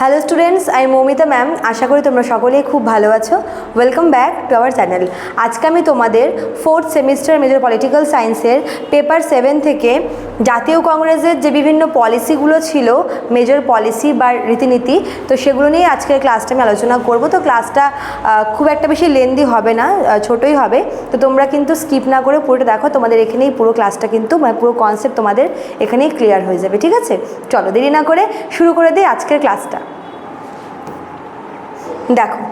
Hello students আমি Moumita ma'am আশা করি তোমরা সকলেই খুব ভালো আছো। Welcome back to our channel আজকে আমি তোমাদের ফোর্থ সেমিস্টার মেজর পলিটিক্যাল সায়েন্সের পেপার সেভেন থেকে জাতীয় কংগ্রেসের যে বিভিন্ন পলিসিগুলো ছিল মেজর পলিসি বা রীতিনীতি, তো সেগুলো নিয়ে আজকের ক্লাসটা আমি আলোচনা করব। তো ক্লাসটা খুব একটা বেশি লেন্দি হবে না ছোটই হবে। তো তোমরা কিন্তু স্কিপ না করে পুরোটা দেখো, তোমাদের এখানেই পুরো ক্লাসটা কিন্তু মানে পুরো কনসেপ্ট তোমাদের এখানেই ক্লিয়ার হয়ে যাবে, ঠিক আছে? চলো দেরি না করে শুরু করে দিই আজকের ক্লাসটা দেখো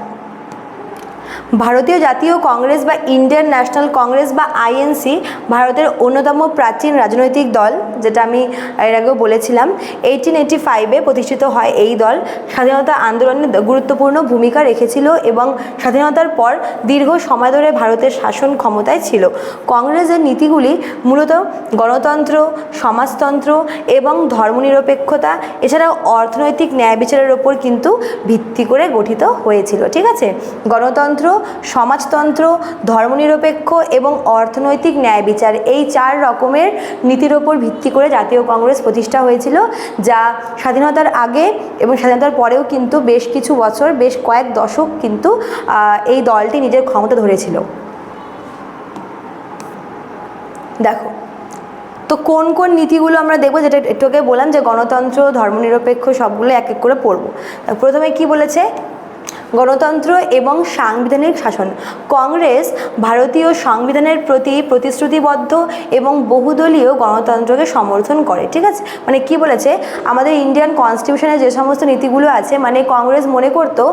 ভারতীয় জাতীয় কংগ্রেস বা ইন্ডিয়ান ন্যাশনাল কংগ্রেস বা আইএনসি ভারতের অন্যতম প্রাচীন রাজনৈতিক দল, যেটা আমি এর আগেও বলেছিলাম। এইটিন এইটি ফাইভে প্রতিষ্ঠিত হয় এই দল। স্বাধীনতা আন্দোলনে গুরুত্বপূর্ণ ভূমিকা রেখেছিল এবং স্বাধীনতার পর দীর্ঘ সময় ধরে ভারতের শাসন ক্ষমতায় ছিল। কংগ্রেসের নীতিগুলি মূলত গণতন্ত্র, সমাজতন্ত্র এবং ধর্মনিরপেক্ষতা, এছাড়াও অর্থনৈতিক ন্যায় বিচারের ওপর কিন্তু ভিত্তি করে গঠিত হয়েছিল। ঠিক আছে? গণতন্ত্র সমাজতন্ত্র, ধর্মনিরপেক্ষ এবং অর্থনৈতিক ন্যায় বিচার এই চার রকমের নীতির ওপর ভিত্তি করে জাতীয় কংগ্রেস প্রতিষ্ঠা হয়েছিল, যা স্বাধীনতার আগে এবং স্বাধীনতার পরেও কিন্তু বেশ কিছু বছর, বেশ কয়েক দশক কিন্তু এই দলটি নিজের ক্ষমতা ধরেছিল। দেখো, তো কোন কোন নীতিগুলো আমরা দেখব যেটা একটু আগে বললাম যে গণতন্ত্র, ধর্মনিরপেক্ষ সবগুলো এক এক করে পড়ব। প্রথমে কি বলেছে? গণতন্ত্র এবং সাংবিধানিক শাসন। কংগ্রেস ভারতীয় সংবিধানের প্রতি প্রতিশ্রুতিবদ্ধ এবং বহুদলীয় গণতন্ত্রকে সমর্থন করে, ঠিক আছে? মানে কি বলেছে? আমাদের ইন্ডিয়ান কনস্টিটিউশনে যে সমস্ত নীতিগুলো আছে মানে কংগ্রেস মনে করতো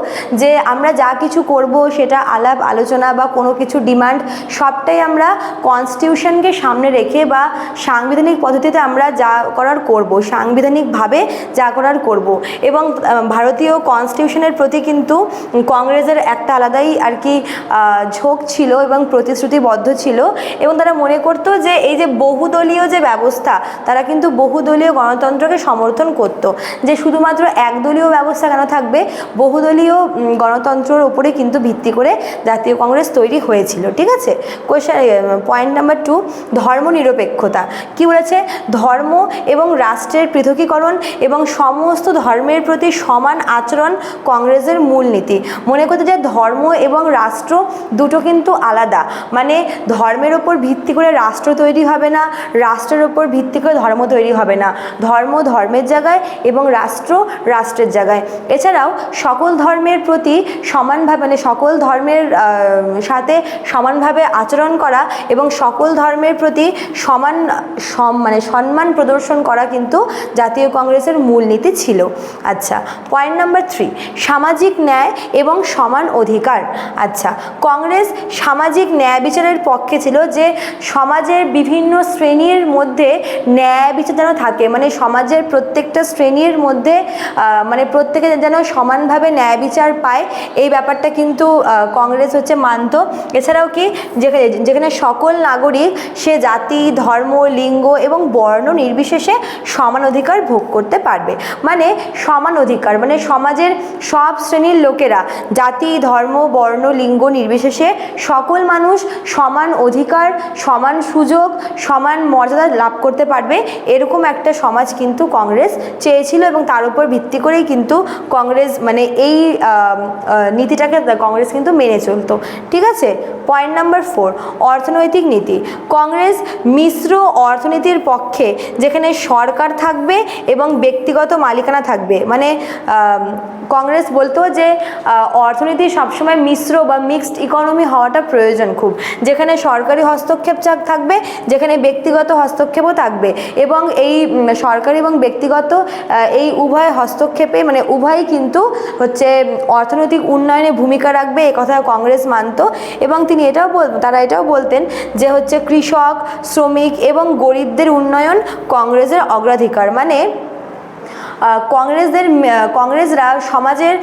যে আমরা যা কিছু করব সেটা আলাপ, আলোচনা বা কোনো কিছু ডিমান্ড সবটাই আমরা কনস্টিটিউশনকে সামনে রেখে বা সাংবিধানিক পদ্ধতিতে আমরা যা করার করব, সাংবিধানিকভাবে যা করার করব। এবং ভারতীয় কনস্টিটিউশনের প্রতি কিন্তু কংগ্রেসের একটা আলাদাই আর কি ঝোঁক ছিল এবং প্রতিশ্রুতিবদ্ধ ছিল এবং তারা মনে করতো যে এই যে বহুদলীয় যে ব্যবস্থা, তারা কিন্তু বহুদলীয় গণতন্ত্রকে সমর্থন করত। যে শুধুমাত্র একদলীয় ব্যবস্থা কেন থাকবে? বহুদলীয় গণতন্ত্রের উপরে কিন্তু ভিত্তি করে জাতীয় কংগ্রেস তৈরি হয়েছিল, ঠিক আছে? কোয়েশ্চেন পয়েন্ট নাম্বার টু ধর্মনিরপেক্ষতা। কি বলেছে? ধর্ম এবং রাষ্ট্রের পৃথকীকরণ এবং সমস্ত ধর্মের প্রতি সমান আচরণ কংগ্রেসের মূলনীতি। মনে করতে যে ধর্ম এবং রাষ্ট্র দুটো কিন্তু আলাদা। মানে ধর্মের ওপর ভিত্তি করে রাষ্ট্র তৈরি হবে না, রাষ্ট্রের ওপর ভিত্তি করে ধর্ম তৈরি হবে না। ধর্ম ধর্মের জায়গায় এবং রাষ্ট্র রাষ্ট্রের জায়গায়। এছাড়াও সকল ধর্মের প্রতি সমানভাবে মানে সকল ধর্মের সাথে সমানভাবে আচরণ করা এবং সকল ধর্মের প্রতি সমান, সম- মানে সম্মান প্রদর্শন করা কিন্তু জাতীয় কংগ্রেসের মূলনীতি ছিল। আচ্ছা পয়েন্ট নাম্বার থ্রি সামাজিক ন্যায় এবং সমান অধিকার। আচ্ছা কংগ্রেস সামাজিক ন্যায় বিচারের পক্ষে ছিল যে সমাজের বিভিন্ন শ্রেণির মধ্যে ন্যায় বিচার যেন থাকে মানে সমাজের প্রত্যেকটা শ্রেণির মধ্যে মানে প্রত্যেকে যেন সমানভাবে ন্যায় বিচার পায়, এই ব্যাপারটা কিন্তু কংগ্রেস হচ্ছে মানত। এছাড়াও কি, যেখানে যেখানে সকল নাগরিক, সে জাতি, ধর্ম, লিঙ্গ এবং বর্ণ নির্বিশেষে সমান অধিকার ভোগ করতে পারবে। মানে সমান অধিকার মানে সমাজের সব শ্রেণির লোকেরা জাতি, ধর্ম, বর্ণ, লিঙ্গ নির্বিশেষে সকল মানুষ সমান অধিকার, সমান সুযোগ, সমান মর্যাদা লাভ করতে পারবে, এরকম একটা সমাজ কিন্তু কংগ্রেস চেয়েছিল এবং তার উপর ভিত্তি করেই কিন্তু কংগ্রেস মানে এই নীতিটাকে কংগ্রেস কিন্তু মেনে চলতো। ঠিক আছে? পয়েন্ট নাম্বার ফোর অর্থনৈতিক নীতি। কংগ্রেস মিশ্র অর্থনীতির পক্ষে যেখানে সরকার থাকবে এবং ব্যক্তিগত মালিকানা থাকবে। মানে কংগ্রেস বলতো যে অর্থনীতি সবসময় মিশ্র বা মিক্সড ইকোনমি হওয়াটা প্রয়োজন খুব। যেখানে সরকারি হস্তক্ষেপ থাকবে, যেখানে ব্যক্তিগত হস্তক্ষেপও থাকবে। এবং এই সরকারি এবং ব্যক্তিগত এই উভয় হস্তক্ষেপে মানে উভয়ই কিন্তু হচ্ছে অর্থনৈতিক উন্নয়নে ভূমিকা রাখবে, এ কথা কংগ্রেস মানত। এবং তিনি এটাও বল তারা এটাও বলতেন যে হচ্ছে কৃষক, শ্রমিক এবং গরিবদের উন্নয়ন কংগ্রেসের অগ্রাধিকার। মানে কংগ্রেসদের কংগ্রেসরা সমাজের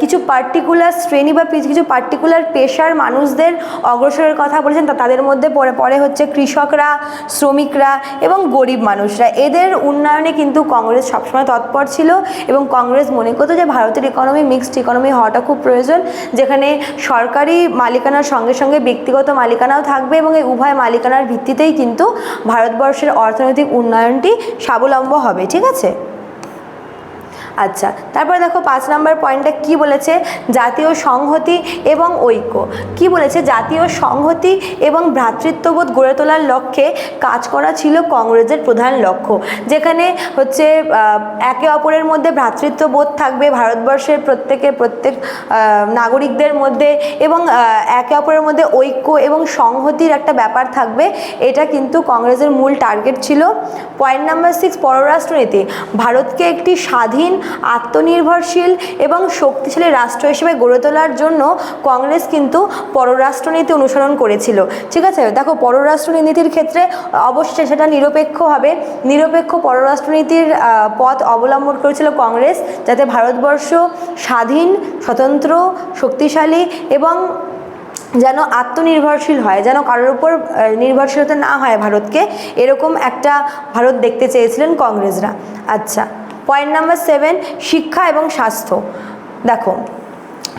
কিছু পার্টিকুলার শ্রেণি বা কিছু পার্টিকুলার পেশার মানুষদের অগ্রসরের কথা বলেছেন। তাদের মধ্যে পড়ে পরে হচ্ছে কৃষকরা, শ্রমিকরা এবং গরিব মানুষরা। এদের উন্নয়নে কিন্তু কংগ্রেস সবসময় তৎপর ছিল এবং কংগ্রেস মনে করতো যে ভারতের ইকোনমি মিক্সড ইকোনমি হওয়াটা খুব প্রয়োজন, যেখানে সরকারি মালিকানার সঙ্গে সঙ্গে ব্যক্তিগত মালিকানাও থাকবে এবং এই উভয় মালিকানার ভিত্তিতেই কিন্তু ভারতবর্ষের অর্থনৈতিক উন্নয়নটি স্বাবলম্ব হবে। ঠিক আছে? আচ্ছা তারপরে দেখো পাঁচ নম্বর পয়েন্টটা কি বলেছে? জাতীয় সংহতি এবং ঐক্য। কি বলেছে? জাতীয় সংহতি এবং ভ্রাতৃত্ববোধ গড়ে তোলার লক্ষ্যে কাজ করা ছিল কংগ্রেসের প্রধান লক্ষ্য। যেখানে হচ্ছে একে অপরের মধ্যে ভ্রাতৃত্ববোধ থাকবে, ভারতবর্ষের প্রত্যেকে প্রত্যেক নাগরিকদের মধ্যে এবং একে অপরের মধ্যে ঐক্য এবং সংহতির একটা ব্যাপার থাকবে। এটা কিন্তু কংগ্রেসের মূল টার্গেট ছিল। পয়েন্ট নাম্বার সিক্স পররাষ্ট্রনীতি। ভারতকে একটি স্বাধীন আত্মনির্ভরশীল এবং শক্তিশালী রাষ্ট্র হিসেবে গড়ে তোলার জন্য কংগ্রেস কিন্তু পররাষ্ট্রনীতি অনুসরণ করেছিল। ঠিক আছে? দেখো, পররাষ্ট্রনীতির ক্ষেত্রে অবশ্যই সেটা নিরপেক্ষ হবে নিরপেক্ষ পররাষ্ট্রনীতির পথ অবলম্বন করেছিল কংগ্রেস, যাতে ভারতবর্ষ স্বাধীন, স্বতন্ত্র, শক্তিশালী এবং যেন আত্মনির্ভরশীল হয়, যেন কারোর উপর নির্ভরশীলতা না হয় ভারতকে, এরকম একটা ভারত দেখতে চেয়েছিলেন কংগ্রেসরা। আচ্ছা। পয়েন্ট নাম্বার সেভেন শিক্ষা এবং স্বাস্থ্য। দেখো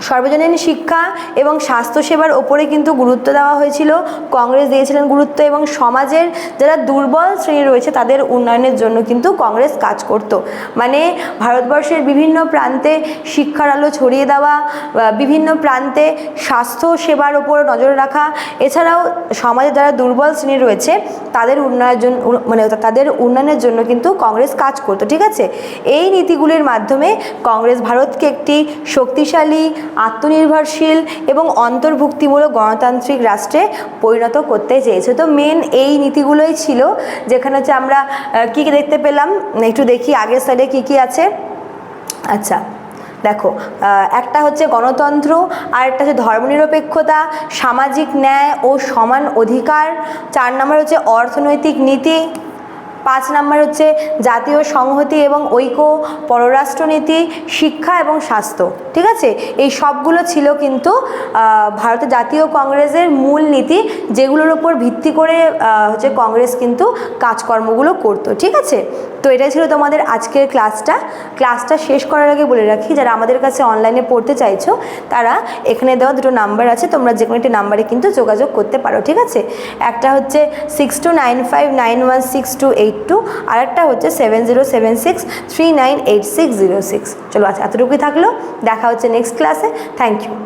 সর্বজনীন শিক্ষা এবং স্বাস্থ্যসেবার ওপরে কিন্তু গুরুত্ব দেওয়া হয়েছিল। কংগ্রেস দিয়েছিলেন গুরুত্ব এবং সমাজের যারা দুর্বল শ্রেণি রয়েছে, তাদের উন্নয়নের জন্য কিন্তু কংগ্রেস কাজ করত। মানে ভারতবর্ষের বিভিন্ন প্রান্তে শিক্ষার আলো ছড়িয়ে দেওয়া বিভিন্ন প্রান্তে স্বাস্থ্য সেবার ওপর নজর রাখা, এছাড়াও সমাজে যারা দুর্বল শ্রেণি রয়েছে, তাদের উন্নয়নের জন্য মানে তাদের উন্নয়নের জন্য কিন্তু কংগ্রেস কাজ করতো, ঠিক আছে? এই নীতিগুলির মাধ্যমে কংগ্রেস ভারতকে একটি শক্তিশালী আত্মনির্ভরশীল এবং অন্তর্ভুক্তিমূলক গণতান্ত্রিক রাষ্ট্রে পরিণত করতে চেয়েছে। তো মেন এই নীতিগুলোই ছিল, যেখানে হচ্ছে আমরা কী কী দেখতে পেলাম? একটু দেখি, আগের সাইডে কী কী আছে? আচ্ছা দেখো একটা হচ্ছে গণতন্ত্র, আর একটা হচ্ছে ধর্মনিরপেক্ষতা, সামাজিক ন্যায় ও সমান অধিকার, চার নম্বর হচ্ছে অর্থনৈতিক নীতি পাঁচ নাম্বার হচ্ছে জাতীয় সংহতি এবং ঐক্য, পররাষ্ট্রনীতি, শিক্ষা এবং স্বাস্থ্য। ঠিক আছে? এই সবগুলো ছিল কিন্তু ভারতের জাতীয় কংগ্রেসের মূল নীতি, যেগুলোর উপর ভিত্তি করে হচ্ছে কংগ্রেস কিন্তু কাজকর্মগুলো করতো। ঠিক আছে? তো এটাই ছিল তোমাদের আজকের ক্লাসটা। ক্লাসটা শেষ করার আগে বলে রাখি, যারা আমাদের কাছে অনলাইনে পড়তে চাইছো, তারা এখানে দেওয়া দুটো নাম্বার আছে, তোমরা যে কোনো একটি নাম্বারে কিন্তু যোগাযোগ করতে পারো। ঠিক আছে? একটা হচ্ছে six two nine five nine one six two eight two আর একটা হচ্ছে seven zero seven six three nine eight six zero six চলো আচ্ছা এতটুকুই থাকল, দেখা হচ্ছে নেক্সট ক্লাসে থ্যাংক ইউ